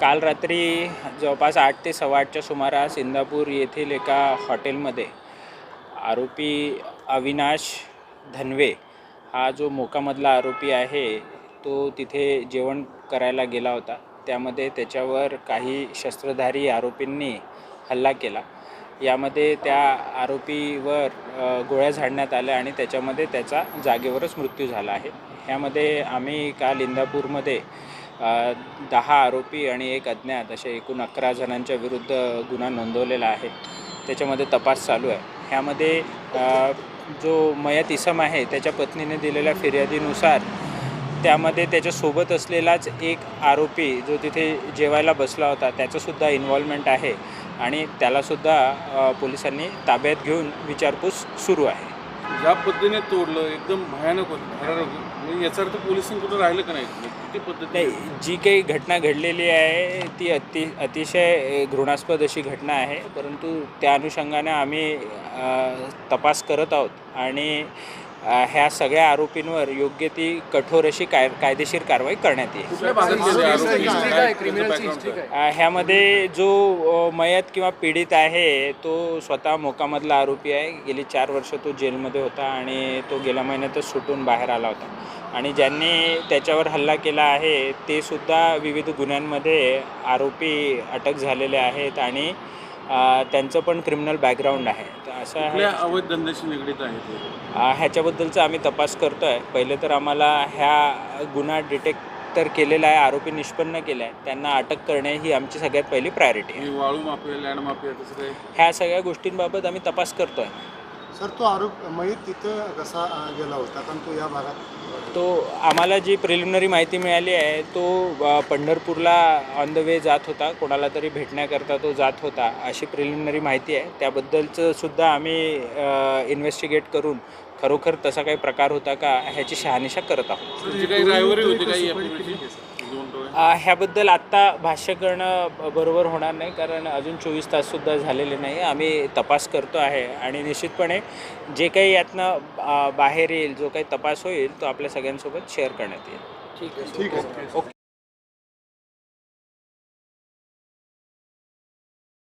काल रात्री जवळपास आठ ते सव्वा आठच्या सुमारास इंदापूर येथील एका हॉटेलमध्ये आरोपी अविनाश धनवे हा जो मोकामधला आरोपी आहे तो तिथे जेवण करायला गेला होता. त्यामध्ये त्याच्यावर काही शस्त्रधारी आरोपींनी हल्ला केला. यामध्ये त्या आरोपीवर गोळ्या झाडण्यात आल्या आणि त्याच्यामध्ये त्याचा जागेवरच मृत्यू झाला आहे. ह्यामध्ये आम्ही काल इंदापूरमध्ये दहा आरोपी आणि एक अज्ञात असे एकूण अकरा जणांच्या विरुद्ध गुन्हा नोंदवलेला आहे. त्याच्यामध्ये तपास चालू आहे. ह्यामध्ये जो मयत इसम आहे त्याच्या पत्नीने दिलेल्या फिर्यादीनुसार त्यामध्ये त्याच्यासोबत असलेलाच एक आरोपी जो तिथे जेवायला बसला होता त्याचंसुद्धा इन्व्हॉल्वमेंट आहे आणि त्यालासुद्धा पोलिसांनी ताब्यात घेऊन विचारपूस सुरू आहे. ज्या पद्धतीने तोडलं एकदम भयानक होतं भयानक म्हणजे याचा अर्थ पोलिसांकडून राहिलं का नाही? म्हणजे किती पद्धतीने? जी काही घटना घडलेली आहे ती अति अतिशय घृणास्पद अशी घटना आहे. परंतु त्या अनुषंगाने आम्ही तपास करत आहोत. आणि ह्या सगळ्या आरोपींवर योग्य ती कठोर अशी काय कायदेशीर कारवाई करण्यात येईल. ह्यामध्ये जो मयत किंवा पीडित आहे तो स्वतः मोकामधला आरोपी आहे. गेली चार वर्ष तो जेलमध्ये होता आणि तो गेल्या महिन्यातच सुटून बाहेर आला होता. आणि ज्यांनी त्याच्यावर हल्ला केला आहे ते सुद्धा विविध गुन्ह्यांमध्ये आरोपी अटक झालेले आहेत आणि त्यांचं पण क्रिमिनल बॅकग्राऊंड आहे. तर असं आहे. अवैध धंद्याशी निगडीत आहे ह्याच्याबद्दलचा आम्ही तपास करतो आहे पहिले तर आम्हाला ह्या गुन्हा डिटेक्ट तर केलेला आहे आरोपी निष्पन्न केला आहे. त्यांना अटक करणे ही आमची सगळ्यात पहिली प्रायोरिटी आहे. वाळू माफिया लँड माफिया ह्या सगळ्या गोष्टींबाबत आम्ही तपास करतो आहे सर तो आरोप मयत तिथं कसा गेला होता? कारण तो या भागात तो आम्हाला जी प्रिलिमिनरी माहिती मिळाली आहे तो पंढरपूरला ऑन द वे जात होता. कोणाला तरी भेटण्याकरता तो जात होता अशी प्रिलिमिनरी माहिती आहे. त्याबद्दलचं सुद्धा आम्ही इन्व्हेस्टिगेट करून खरोखर तसा काही प्रकार होता का ह्याची शहानिशा करत आहोत. काही ह्याबद्दल आत्ता भाष्य करणं बरोबर होणार नाही कारण अजून चोवीस ताससुद्धा झालेले नाही. आम्ही तपास करतो आहे आणि निश्चितपणे जे काही यातनं बाहेर येईल जो काही तपास होईल तो आपल्या सगळ्यांसोबत शेअर करण्यात येईल. ठीक आहे. ओके.